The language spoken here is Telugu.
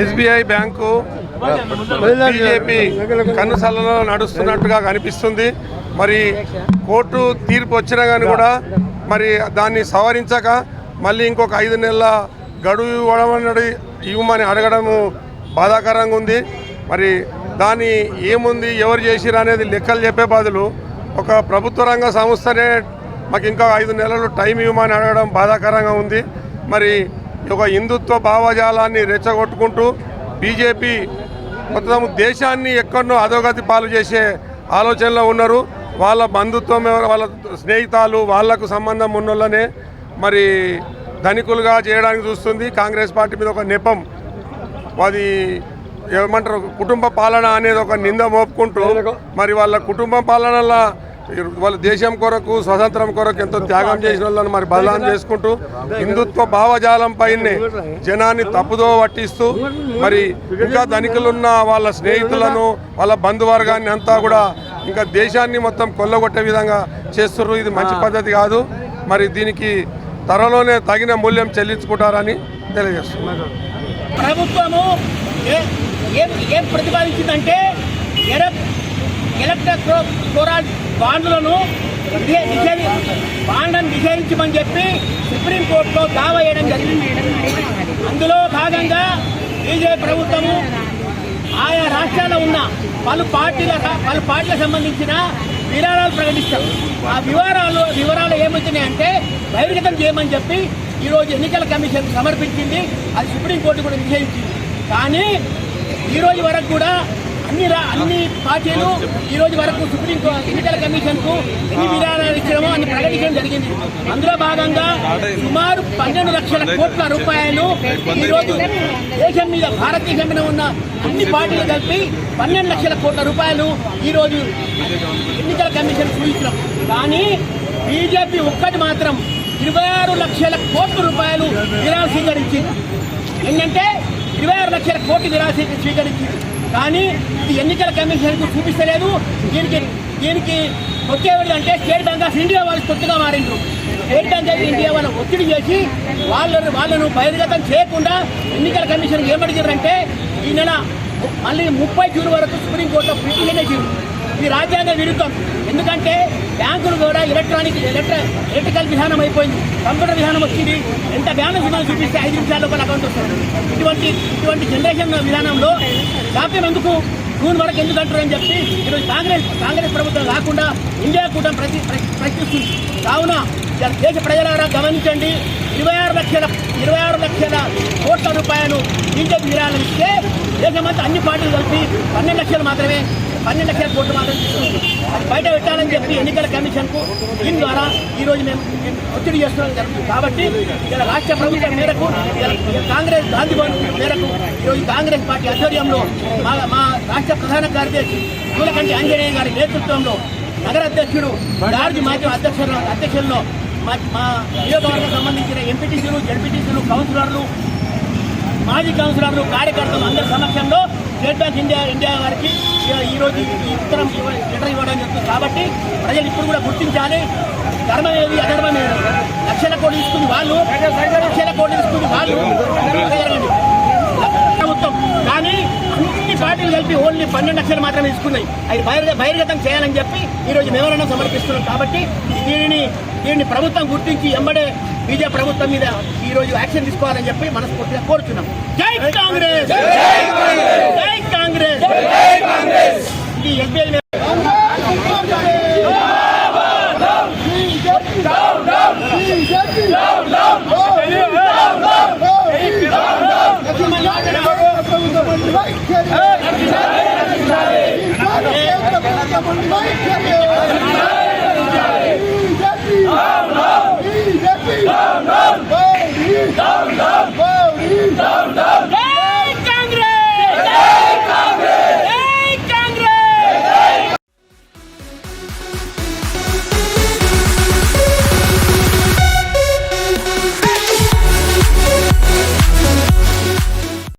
ఎస్బీఐ బ్యాంకు బీజేపీ కన్నుసల్లలో నడుస్తున్నట్టుగా కనిపిస్తుంది. మరి కోర్టు తీర్పు వచ్చినా కానీ కూడా మరి దాన్ని సవరించక మళ్ళీ ఇంకొక ఐదు నెలల గడువు ఇవ్వడం ఇవ్వమని అడగడము బాధాకరంగా ఉంది. మరి దాని ఏముంది ఎవరు చేసిరు అనేది లెక్కలు చెప్పే బదులు ఒక ప్రభుత్వ రంగ సంస్థనే మాకు ఇంకా ఐదు నెలలు టైం ఇవ్వమని అడగడం బాధాకరంగా ఉంది. మరి ఒక హిందుత్వ భావజాలాన్ని రెచ్చగొట్టుకుంటూ బీజేపీ మొత్తం దేశాన్ని ఎక్కడనో అధోగతి పాలు చేసే ఆలోచనలో ఉన్నారు. వాళ్ళ బంధుత్వం వాళ్ళ స్నేహితాలు వాళ్ళకు సంబంధం ఉన్నోళ్ళనే మరి ధనికులుగా చేయడానికి చూస్తుంది. కాంగ్రెస్ పార్టీ మీద ఒక నెపం. అది ఏమంటారు? కుటుంబ పాలన అనేది ఒక నింద మోపుకుంటూ మరి వాళ్ళ కుటుంబ పాలనలో వాళ్ళ దేశం కొరకు స్వతంత్రం కొరకు ఎంతో త్యాగం చేసిన వాళ్ళని మరి బదలాం చేసుకుంటూ హిందుత్వ భావజాలం పైనే జనాన్ని తప్పుదో పట్టిస్తూ మరి ఇంకా ధనికులున్న వాళ్ళ స్నేహితులను వాళ్ళ బంధువర్గాన్ని అంతా కూడా ఇంకా దేశాన్ని మొత్తం కొల్లగొట్టే విధంగా చేస్తున్నారు ఇది మంచి పద్ధతి కాదు. మరి దీనికి త్వరలోనే తగిన మూల్యం చెల్లించుకుంటారని తెలియజేస్తున్నారు. ప్రభుత్వము ఏం ఏం ప్రతిపాదించిందంటే ఎర- ఎలక్ట్రోల్ బాండ్లను బాండ్లను నిషేధించమని చెప్పి సుప్రీంకోర్టులో దావా వేయడం జరిగింది. అందులో భాగంగా బీజేపీ ప్రభుత్వము ఆయా రాష్ట్రాల్లో ఉన్న పలు పార్టీల పలు పార్టీలకు సంబంధించిన విరాళాలు ప్రకటిస్తాం. ఆ వివరాలు వివరాలు ఏమవుతున్నాయంటే బహిర్గతం చేయమని చెప్పి ఈరోజు ఎన్నికల కమిషన్ సమర్పించింది. అది సుప్రీంకోర్టు కూడా నిషేధించింది కానీ ఈరోజు వరకు కూడా అన్ని అన్ని పార్టీలు ఈ రోజు వరకు సుప్రీం ఎన్నికల కమిషన్కు ఎన్ని విధానాలు ఇచ్చడమో అని ప్రకటించడం జరిగింది. అందులో భాగంగా సుమారు పన్నెండు లక్షల కోట్ల రూపాయలు ఈ రోజు దేశం మీద భారతదేశం మీద ఉన్న అన్ని పార్టీలు కలిపి పన్నెండు లక్షల కోట్ల రూపాయలు ఈ రోజు ఎన్నికల కమిషన్ చూపించడం కానీ బీజేపీ ఒక్కటి మాత్రం ఇరవై ఆరు లక్షల కోట్ల రూపాయలు విరాళం స్వీకరించింది. ఏంటంటే ఇరవై ఆరు లక్షల కోట్లు విరాళం స్వీకరించింది. కానీ ఇది ఎన్నికల కమిషన్కు చూపిస్తలేదు. దీనికి దీనికి వచ్చేవాళ్ళు అంటే స్టేట్ బ్యాంక్ ఆఫ్ ఇండియా వాళ్ళు తొత్తుగా మారిండ్రు. స్టేట్ బ్యాంక్ ఆఫ్ ఇండియా వాళ్ళు ఒత్తిడి చేసి వాళ్ళను వాళ్ళను బహిర్గతం చేయకుండా ఎన్నికల కమిషన్ ఏమడిగారంటే ఈ నెల మళ్ళీ ముప్పై జూన్ వరకు సుప్రీంకోర్టులో పిటిషన్ వేసింది ఇది రాజ్యాంగ విరుద్ధం. ఎందుకంటే బ్యాంకులు కూడా ఎలక్ట్రానిక్ ఎలక్ట్ర ఎలక్ట్రికల్ విధానం అయిపోయింది. కంప్యూటర్ విధానం వచ్చింది. ఎంత బ్యాలెన్స్ మనం చూపిస్తే ఐదు నిమిషాల్లో కూడా అకౌంట్ వస్తుంది. ఇటువంటి ఇటువంటి జనరేషన్ విధానంలో జాప్యం ఎందుకు? జూన్ వరకు ఎందుకు అంటారని చెప్పి ఈరోజు కాంగ్రెస్ కాంగ్రెస్ ప్రభుత్వం కాకుండా ఇండియా కూటమి ప్రతి ప్ర- ప్రశ్నిస్తుంది. కావున దేశ ప్రజలారా గమనించండి. ఇరవై ఆరు లక్షల ఇరవై ఆరు లక్షల కోట్ల రూపాయలు బీజేపీ విరాళం ఇస్తే దేశమంతా అన్ని పార్టీలు కలిపి పన్నెండు లక్షలు మాత్రమే పన్నెండు లక్షల కోట్లు మాత్రం తీసుకుంది. అది బయట పెట్టాలని చెప్పి ఎన్నికల కమిషన్కు దీని ద్వారా ఈరోజు మేము ఒత్తిడి చేస్తున్నాం జరుగుతుంది. కాబట్టి ఇలా రాష్ట్ర ప్రభుత్వం మేరకు కాంగ్రెస్ గాంధీ భవన్ మేరకు ఈరోజు కాంగ్రెస్ పార్టీ ఆధ్వర్యంలో మా మా రాష్ట్ర ప్రధాన కార్యదర్శి పూలకంటి ఆంజనేయ గారి నేతృత్వంలో నగర అధ్యక్షుడు జార్జ్ మాధ్యమ అధ్యక్షులు అధ్యక్షుల్లో మా మా నియోజకవర్గం సంబంధించిన ఎంపీటీసీలు జడ్పీటీసీలు కౌన్సిలర్లు మాజీ కౌన్సిలర్లు కార్యకర్తలు అందరి సమక్షంలో స్టేట్ బ్యాంక్ ఇండియా ఇండియా వారికి ఈ- ఈ రోజు ఈ ఉత్తరం లెటర్ ఇవ్వడం జరుగుతుంది. కాబట్టి ప్రజలు ఇప్పుడు కూడా గుర్తించాలి. ధర్మం ఏది? అధర్మం ఏది? లక్షల కోట్లు ఇస్తుంది వాళ్ళు. లక్షల కోట్లు ఇస్తుంది వాళ్ళు. ప్రభుత్వం. కానీ అన్ని పార్టీలు కలిపి ఓన్లీ పన్నెండు లక్షలు మాత్రమే తీసుకున్నాయి. అది బహిర్గతం చేయాలని చెప్పి ఈ రోజు సమర్పిస్తున్నాం. కాబట్టి దీనిని దీన్ని ప్రభుత్వం గుర్తించి ఎంబడే బీజేపీ ప్రభుత్వం మీద ఈ రోజు యాక్షన్ తీసుకోవాలని చెప్పి మనస్ఫూర్తిగా కోరుతున్నాం జై కాంగ్రెస్! జై కాంగ్రెస్! ఇది ఎస్బీఐ మీద